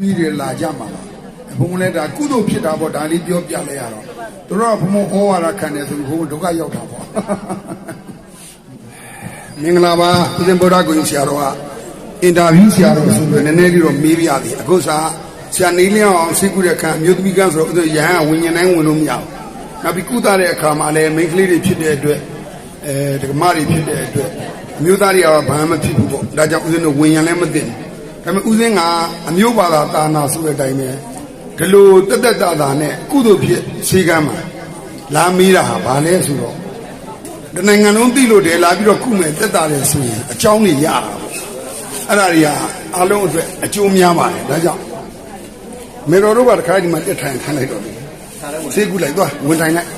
ကြီးတွေလာကြမှာပါဘုံလည်းဒါကုသိုလ်ဖြစ်တာပေါ့ဒါလေးပြောပြလဲရတော့သူတို့ကဘုံဘုံဩဝါဒခံတယ်ဆိုပြီးဘုံဒုက္ခရောက်တာပေါ့မင်္ဂလာပါဦးဇင်ဗုဒ္ဓဂုဏ်ဆရာတော်ကအင်တာဗျူးဆရာတော်ဆိုပြီးနည်းနည်းလေးတော့မေးပြရသည်အခုစားဆရာနေလင်းအောင်စိတ်ကူးတဲ့ခံအမျိုးသမီးကဆိုတော့ဦးဇင်ရဟန်းကဝิญဉာဏ်တိုင်းဝင်လို့မရဘူးနောက်ပြီးကုသတဲ့အခါမှာလည်းမိန်းကလေးတွေဖြစ်တဲ့အတွက်အဲဒကမတွေဖြစ်တဲ့အတွက်အမျိုးသားတွေကဘာမှမဖြစ်ဘူးပေါ့ဒါကြောင့်ဦးဇင်းတို့ဝิญဉာဏ်လည်းမသိဘူး ဒါပေမဲ့ဦးဇင်းကအမျိုးဘာသာတာနာဆိုတဲ့အတိုင်းပဲဒီလိုတက်တက်တာတာနဲ့ကုသိုလ်ဖြစ်စေကမ်းမှာလာမေးတာဟာဘာလဲဆိုတော့ဒီနိုင်ငံလုံးသိလို့တယ်လာပြီးတော့ကုမယ်တက်တာတယ်ဆိုရင်အကြောင်းတွေရတာပေါ့အဲ့ဒါတွေကအားလုံးအတွက်အကျိုးများပါတယ်ဒါကြောင့်မေတော်တို့ကတခါဒီမှာတက်ထိုင်ခံလိုက်တော့တယ်ဆေးကူလိုက်သွားဝင်ထိုင်လိုက်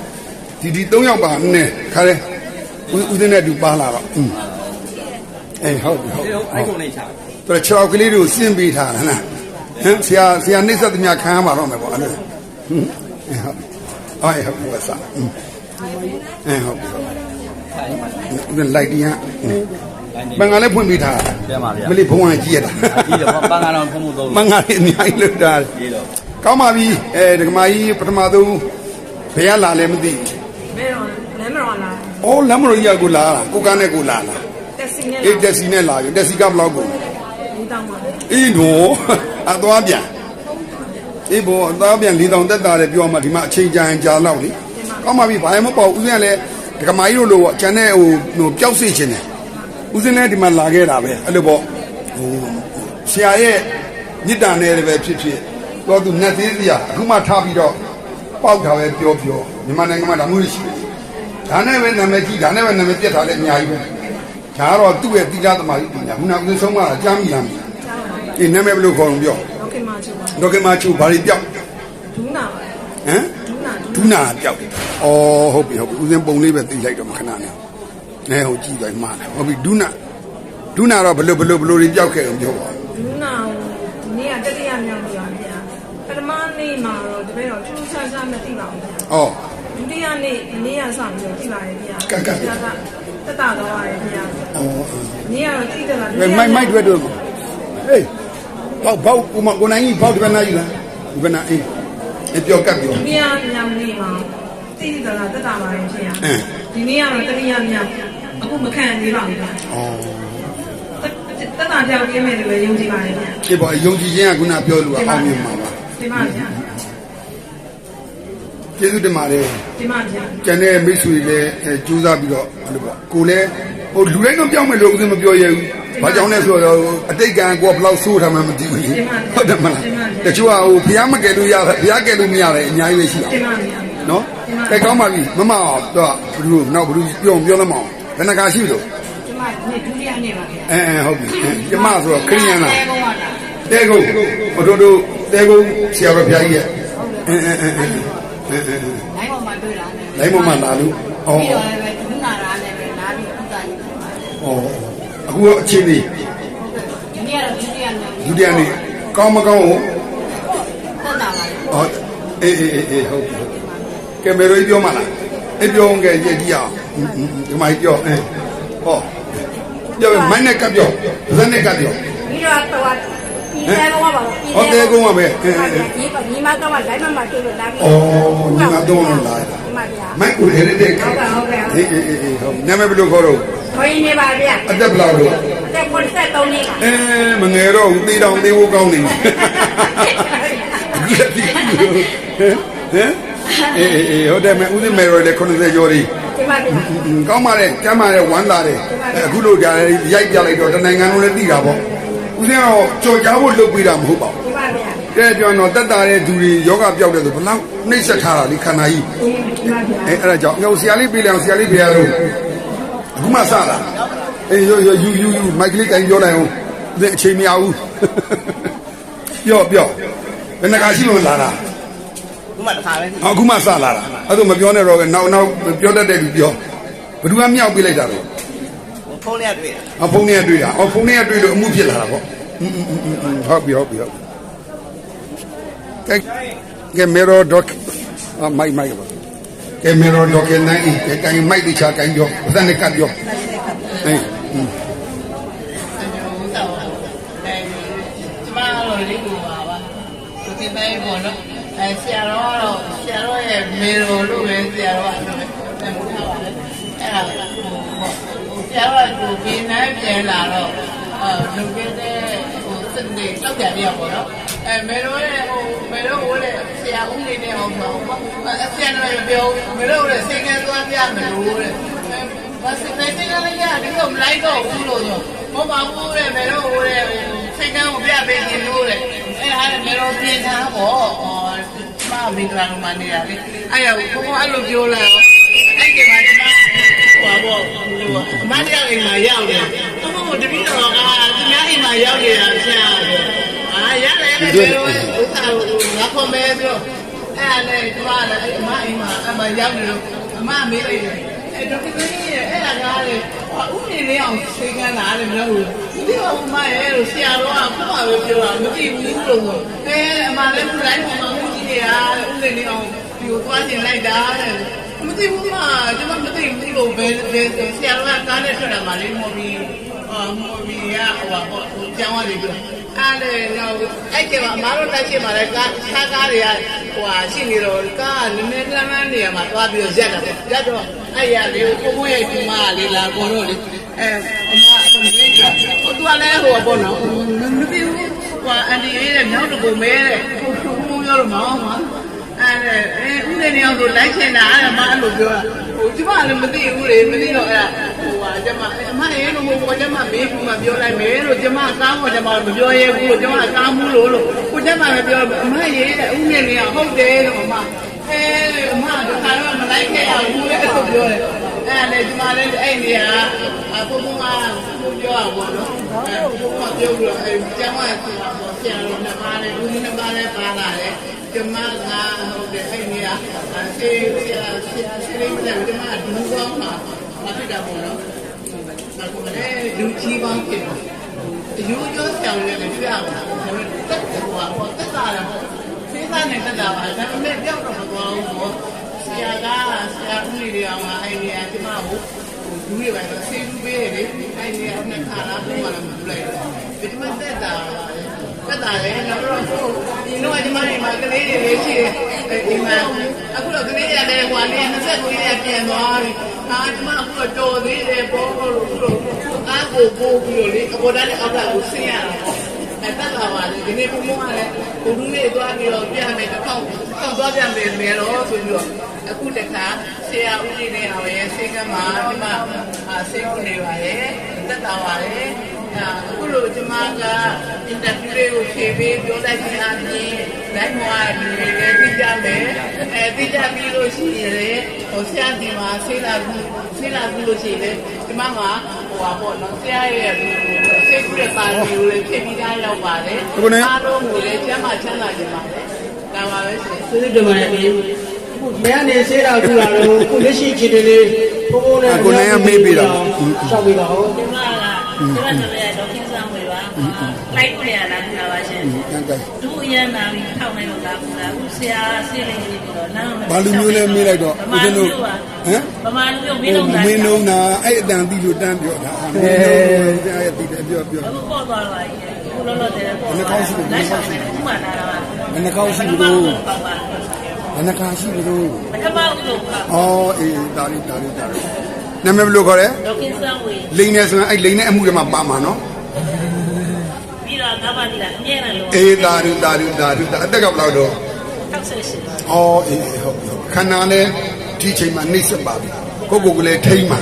ဒီဒီ၃ယောက်ပါနဲ့ခါရဲဦးဦးသိန်းနဲ့တူပါလာတော့อืมအေးဟုတ်ပြီဟုတ်ပြီအဲ့ကုန်နေချာ သူတို့6ယောက်ကလေးတွေကိုစင့်ပေးထားဟလားဟမ်ဆရာဆရာနှိမ့်ဆက်သမျှခံရမှာတော့မယ်ပေါ့အဲ့လိုဟုတ်ဟုတ်ဟုတ်ပါစားအဲဟုတ်ပြီလိုက်တရားပန်ကလည်းဖွင့်ပေးထားပြန်ပါဗျာမလေးဘုံဝင်ကြီးရတာကြီးတော့ပန်ကတော့ဖုံးမှုတော့ပန်ကလည်းအများကြီးလွတ်တာကြီးတော့ကောင်းပါပြီအဲဒကမာကြီးပထမဆုံးဘယ်ရလာလဲမသိဘယ်တော့လမ်းမတော်လာအော်လမ်းမတော်ကြီးကကိုလာတာကိုကနဲ့ကိုလာတာတက်စီနဲ့အေးတက်စီနဲ့လာပြီတက်စီကဘလောက်ကုန် 4000အေးတော့အသွားပြန်အေးဘောအသားပြန်4000တက်တာလေပြောမှဒီမှာအချိန်ကြာရင်ကြာတော့လေကောင်းပါပြီဘာမှမပေါ့ဦးစင်းကလည်းဒကမာကြီးတို့လိုပေါ့ကျန်တဲ့ဟိုဟိုပျောက်စေခြင်းတယ်ဦးစင်းလည်းဒီမှာလာခဲ့တာပဲအဲ့လိုပေါ့ဟိုဆရာရဲ့မြစ်တန်နဲ့လည်းပဲဖြစ်ဖြစ်တော့သူနတ်သေးစရာအခုမှထားပြီးတော့ပေါက်တာပဲပြောပြောမြန်မာနိုင်ငံမှာဒါမျိုးရှိတယ်ဒါနဲ့ပဲနာမည်ကြီးဒါနဲ့ပဲနာမည်ပြတ်တာလည်းအများကြီးပဲ ဒါကတော့သူ့ရဲ့သီလသမားကြီးပညာခုနကဦးစင်းဆုံးမတာကြားမိလားမသိဘူးအေးနာမည်ဘယ်လိုခေါ်လို့ပြောတော့ခင်မချူပါဒေါက်ကမာချူဘာတွေပြောက်ဒူးနာပါဟမ်ဒူးနာဒူးဒုနာပြောက်တယ်။အော်ဟုတ်ပြီဟုတ်ပြီဦးစင်းပုံလေးပဲသိလိုက်တော့မခဏနဲ့။နဲဟုတ်ကြည့်သွားမှားတယ်။ဟုတ်ပြီဒုနာဒုနာတော့ဘလို့ဘလို့ဘလို့တွေပြောက်ခဲ့အောင်ပြောပါဒူးနာဒီနေ့ကတတိယမြောက်ပြောဗျာပထမနေ့မှာတော့တပည့်တော်ထူးထူးခြားခြားမသိပါဘူးဗျာ။အော်ဒုတိယနေ့ဒီနေ့ကစပြီးတော့သိပါတယ်ဗျာကတ်ကတ်ဆရာကတက်တာတော့ရတယ်ဗျာ အော်နေ့ကတော့သိတယ်လားမိုက်မိုက်မိုက်တွေ့တွေ့မှာ။ဟေးဘောက်ဘောက်ကိုမကိုနိုင်ကြီးဘောက်ဒီကနာကြီးလားဒီကနာအေးအပြောကတ်ပြောဒုတိယမြောက်နေ့မှာသိတယ်လားတက်တာပါရင်ဗျာအင်းဒီနေ့ကတော့တတိယမြောက်အခုမခံသေးပါဘူးဗျာအော်တက်တာပြောင်းပြင်းမယ်လို့ပဲယုံကြည်ပါတယ်ဗျာဒီပေါ်ယုံကြည်ခြင်းကခုနပြောလို့အောင်မြင်မှာပါဒီမှာဗျာ ကျေးဇူးတင်ပါတယ်ဒီမှာဗျာကျန်တဲ့မိတ်ဆွေလည်းအဲကြိုးစားပြီးတော့အဲ့လိုပေါ့ကိုလည်းဟိုလူတိုင်းတော့ပြောင်းမယ်လို့ဦးစင်းမပြောရဘူး။ဘာကြောင့်လဲဆိုတော့အတိတ်ကံကိုကဘယ်လောက်ဆိုးထားမှမသိဘူးလေ။ဟုတ်တယ်မလား။တချို့ကဟိုဘုရားမကယ်လို့ရဘုရားကယ်လို့မရတယ်အများကြီးပဲရှိတာဒီမှာဗျာ။နော်။ကဲကောင်းပါပြီမမအောင်တော့ဘယ်လိုနောက်ဘယ်လိုပြောပြောလမ်းမအောင်ဘယ်နှကာရှိလို့ဒီမှာနေ့ဒုတိယနေ့ပါဗျာအဲအဲဟုတ်ပြီ။ကျမဆိုတော့ခရိယန်လားအဲကောင်ပါလား။တဲကုန်းဘတို့တို့တဲကုန်းဆရာတော်ဘုရားကြီးရဲ့အဲအဲအဲ အဲအဲအဲလိုင်းပေါ်မှာတွေ့တာနဲ့လိုင်းမမလာလို့ဩပြီးတော့လည်းပဲဒုနာရာနဲ့ပဲနားပြီးဥဒ္ဒါကြီးဖြစ်ပါတယ်ဩအခုအချင်းလေးဒီနေ့ကတော့ဒုတိယနေ့ဒုတိယနေ့ကောင်းမကောင်းကိုသက်တာပါလေဟောအေးအေးအေးအေးဟုတ်ပြီဟုတ်ပြီကဲမေရိုကြီးပြောမှလားအေးပြောအောင်ကဲကြည့်ကြည့်အောင်ဟွန်းဟွန်းဒီမှာကြီးပြောအဲဟောပြောမိုင်းနဲ့ကပ်ပြောဇက်နဲ့ကပ်ပြောပြီးတော့တော့ ဒီတဲကောင်ပါပါဟောတဲကုန်းပါပဲအဲအဲအဲဒီညီမတော့လိုင်းမှာတွေ့လို့လာပြီးဩညီမတော့လို့လာတာဒီမှာဗျာမိုက်ကိုရတဲ့တဲ့ကပ်အေးအေးအေးအေးဟုတ်နာမည်ဘယ်လိုခေါ်တော့ခွင်းနေပါဗျာအသက်ဘယ်လောက်တော့အသက်83နှစ်ပါအဲမငယ်တော့ဘူးသေးတောင်သေးဖို့ကောင်းနေပြီအခုလည်းဒီဟမ်ဟမ်အေးအေးအေးဟုတ်တယ်မယ်ဦးစင်မေရိုလည်း90ကျော်ဒီဒီမှာဗျာကောင်းပါတယ်ကျမ်းပါတယ်ဝမ်းသာတယ်အဲအခုလို့ကြာတယ်ရိုက်ပြလိုက်တော့တနိုင်ငံလုံးလည်းသိတာပေါ့ ဦးစင်းကတော့ကြော်ကြားဖို့လုပ်ပေးတာမဟုတ်ပါဘူးဒီမှာဗျာတဲ့ပြောတော့တက်တာတဲ့သူတွေယောဂပျောက်တယ်ဆိုဘလောက်နှိမ့်ဆက်ထားတာဒီခန္ဓာကြီးဒီမှာဗျာအဲအဲ့ဒါကြောင့်ငါဆရာလေးပြေးလိုက်အောင်ဆရာလေးပြေးရအောင်အခုမှစတာအေးရောရောယူယူယူမိုက်ကလေးကန်ပြောလိုက်အောင်ဒီအချိန်မရဘူးပြောပြောဘယ်နှခါရှိလို့လာတာခုမှတစ်ခါပဲအခုမှစလာတာအဲ့ဒါမပြောနဲ့တော့နောက်နောက်ပြောတတ်တဲ့လူပြောဘယ်သူကမြောက်ပြလိုက်တာတော့ ဖုန်းလေးကတွေ့တာအဖုန်းနဲ့တွေ့တာအော်ဖုန်းနဲ့တွေ့လို့အမှုဖြစ်လာတာပေါ့ဟွန်းဟွန်းဟွန်းဟွန်းဟုတ်ပြီဟုတ်ပြီဟုတ်ပြီကဲကဲမေရိုဒေါက်အမိုက်မိုက်ပါကဲမေရိုဒေါက်ကနိုင်ကဲကိုင်မိုက်တခြားကိုင်ပြောအစနဲ့ကပ်ပြောအေးဟွန်းလေးကိုပါပါသူတင်ပေးပေါ့နော်အဲဆရာတော်ကတော့ဆရာတော်ရဲ့မေရိုလို့ပဲဆရာတော်က ဆရာတော်ကကိုဒီနိုင်ပြန်လာတော့အာလူကတဲ့ဟိုစနေတောက်ကြရပေါ့နော်အဲမေတော်ရဲ့ဟိုမေတော်ဟိုလေဆရာဦးလေးနဲ့ဟောပေါ့အဲဆရာတော်ပြောမေတော်ရဲ့စိတ်ကသွားပြမလို့တဲ့ဘာစနေစိတ်ကလည်းရတယ်တော့မလိုက်တော့ဘူးလို့ဆိုမဟုတ်ပါဘူးတဲ့မေတော်ဟိုလေစိတ်ကကိုပြပေးခြင်းလို့တဲ့အဲအားမေတော်ပြင်ထားပေါ့မမင်္ဂလာလုံးမနေရလေအဲ့ရကိုကိုအဲ့လိုပြောလာရောအဲ့ဒီမှာဒီမှာ ဟိုဘောအမတရားအိမ်မှာရောက်တယ်ဘုမတပည့်တော်ကသူများအိမ်မှာရောက်နေတာဆရာအာရတယ်လေမေတော်ဥစ္စာကိုငါခေါ်မဲပြောအဲ့လေဒီမှာလည်းအမအိမ်မှာအမရောက်နေလို့အမမေးလိုက်တယ်အဲ့တော့ဒီကနေ့အဲ့ဒါကားလေဥနေလေးအောင်စိတ်ကန်းလာတယ်မလို့ဒီကဥမရဲ့လို့ဆရာတော်ကဘုရားပဲပြောတာမသိဘူးလို့ဆိုအဲအမလည်းသူ့တိုင်းမှာမကြည့်ရဥနေလေးအောင်ဒီကိုသွားကျင်လိုက်တာတဲ့ မသိဘူးမကျွန်မမသိဘူးလို့ပဲပဲဆရာတော်ကကားနဲ့ထွက်လာမှလေးမော်ဘီအာမော်ဘီရဟိုပါဟိုကျောင်းရည်ပြောအားလေတော့အဲ့ကျမအမားတို့တက်ရှိမှလည်းကားကားကားတွေကဟိုဟာရှိနေတော့ကားနည်းနည်းလမ်းလမ်းနေရာမှာသွားပြီးရက်တာပေါ့ရက်တော့အဲ့ရလေးကိုကိုရဲ့ဒီမလေးလာကိုတော့လေအဲအမအမလေးကဟိုသူကလည်းဟိုပေါ့နော်မသိဘူးဟိုအန်ဒီရဲ့နောက်တစ်ခုမဲတဲ့ဟိုဟိုပြောတော့မောင်းမှာ အဲ့ဒါအဲဦးနေနေအောင်ဆိုလိုက်ချင်တာအဲ့မအဲ့လိုပြောတာဟိုကျမလည်းမသိဘူးလေမသိတော့အဲ့ဟိုဟာကျမအမရဲ့လို့ဟိုကျမမေးဘူးမပြောလိုက်မယ်လို့ကျမကောင်းတော့ကျမမပြောရဲဘူးလို့ကျမကောင်းဘူးလို့လို့ကိုကျမလည်းပြောအမရဲ့တဲ့ဦးနေနေအောင်ဟုတ်တယ်လို့အမအဲအမကကတော့မလိုက်ခဲ့ရဘူးလေလို့ပြောတယ်အဲ့လေကျမလည်းအဲ့နေရာအဘုံဘုံကပြောရပါတော့အဲဘုံကပြောပြီးတော့အဲကျမဆိုတာပေါ့ဆရာတော်နှစ်ပါးနဲ့ဦးနှစ်ပါးနဲ့ပါလာတယ် ကျမကဟုတ်တယ်အဲ့နေရာဆေးဆရာဆရာဆေးလေးမတယ်ကျမဒူးကောင်းမှာမဖြစ်တာပေါ့နော်အခုလည်းလူကြီးပေါင်းဖြစ်တယ်အယူကျော်ဆောင်လည်းပြရပါဘူးတက်တယ်ကွာဟောတက်တာလည်းဆေးသားနဲ့တက်တာပါဒါပေမဲ့ပြောက်တော့မသွားဘူးပေါ့ဆရာကဆရာဦးလေးတွေအောင်အဲ့နေရာကျမကိုလူတွေပဲဆေးလူပေးတယ်အဲ့နေရာနဲ့ခါလာပြီးမှလည်းမလုပ်လိုက်ဘူးဒီမှာတက်တာ တက်တာလေတော့တော့ဒီတော့ဒီမှာဒီမှာကလေးတွေလေးရှိတယ်ဒီမှာအခုတော့ကလေးတွေလည်းဟိုလေး29ရက်ပြန်သွားပြီအာဒီမှာအခုတော့တော်သေးတယ်ပေါ်ပေါ်လို့အခုတော့အားကိုပို့ပြီးတော့လေအပေါ်တက်အောက်ကကိုဆင်းရတာပေါ့အဲ့တက်လာပါလေဒီနေ့ဘုံဘုံကလည်းကိုလူလေးသွားပြီးတော့ပြမယ်တစ်ခေါက်တော့သွားပြမယ်မယ်တော့ဆိုပြီးတော့အခုတခါဆရာဦးလေးနဲ့အောင်ရဲ့ဆေးကမ်းမှာဒီမှာဆေးကုနေပါရဲ့တက်တာပါလေ အခုလိုကျမကအင်တာဗျူးလေးကိုဖြေပေးပြောလိုက်ခြင်းအပြင်နိုင်မောရလူတွေလည်းသိကြမယ်အဲသိကြပြီးလို့ရှိရင်လေဟိုဆရာဒီမှာဆေးလာဘူးဆေးလာဘူးလို့ရှိရင်ဒီမှာမှာဟိုပါပေါ့နော်ဆရာရဲ့ဆေးကူတဲ့ပါတီကိုလည်းဖြည့်ပြီးသားရောက်ပါတယ်အားလုံးကိုလည်းကျမ်းမာချမ်းသာကြပါလေဒါပါပဲရှင်ကျေးဇူးတင်ပါတယ်ခင်ဗျာအခုဘယ်ကနေဆေးတာကူလာတော့ခုလက်ရှိခြေတွေလေးဘုံဘုံနဲ့ရှောက်ပြီးပါဦးကျမက ကျမတို့လည်းတော့ခင်းဆောင်ဝေပါလိုက်ကိုရလာခါပါရှင်ကဲကဲဒူအရန်နာပြီးထောက်နိုင်လို့လာဘူးလားအခုဆရာဆေးလေးလေးပြီးတော့နားမဘာလူမျိုးလဲမေးလိုက်တော့ဦးဇင်းတို့ဟမ်ဗမာလူမျိုးမင်းတို့မင်းလုံးနာအဲ့အတန်ပြီးလို့တန်းပြောတာမင်းလုံးကြားရပြီးတယ်ပြောပြောအခုပေါ်သွားပါပြီအခုလောလောဆယ်ပေါ်ဘယ်နှခေါက်ရှိလဲလက်ဆောင်နဲ့ဥမာလာတာပါဘယ်နှခေါက်ရှိလို့ပါပါဘယ်နှခါရှိလို့ပထမဦးဆုံးပါအော်အေးဒါလေးဒါလေးဒါလေး နာမည်ဘယ်လိုခေါ်လဲဒေါကင်းဆောင်ဝေလိန်နေဆိုရင်အဲ့လိန်နေအမှုတွေမှာပါမှာနော်ပြီးတော့ငါးပါးဒီလားအမြဲတမ်းလို့အေးဒါရီဒါရီဒါရီအသက်ကဘယ်လောက်တော့68အော်အေးဟုတ်ဟုတ်ခန္ဓာနဲ့ဒီချိန်မှာနှိမ့်ဆက်ပါပြီကိုကိုကလည်းထိမ့်မှာ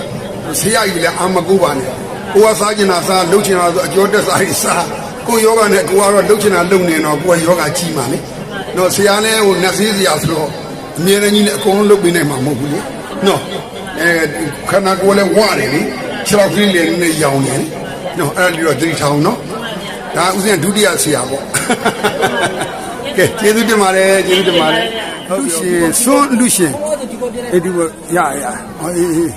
ဆရာကြီးလည်းအာမကူပါနဲ့ကိုကစားကျင်တာစားလှုပ်ချင်တာဆိုအကျော်တက်စားကြီးစားကိုယောဂနဲ့ကိုကတော့လှုပ်ချင်တာလှုပ်နေတော့ကိုကယောဂကြီးမှာလေနော်ဆရာလည်းဟိုနတ်သေးစရာဆိုတော့အမြဲတမ်းကြီးနဲ့အကုန်လုံးလှုပ်ပေးနိုင်မှာမဟုတ်ဘူးလေနော် အဲခန္ဓာကိုယ်လည်းဝရတယ်လေခြေထောက်ကလေးလည်းနဲ့ရောင်နေလေနော်အဲ့ဒါလေးတော့သတိထားအောင်နော်ဒါဥစဉ်ဒုတိယဆရာပေါ့ကဲကျေးဇူးတင်ပါတယ်ကျေးဇူးတင်ပါတယ်လူရှင်စွန်းလူရှင်အဲ့ဒီဘရရအေးအေး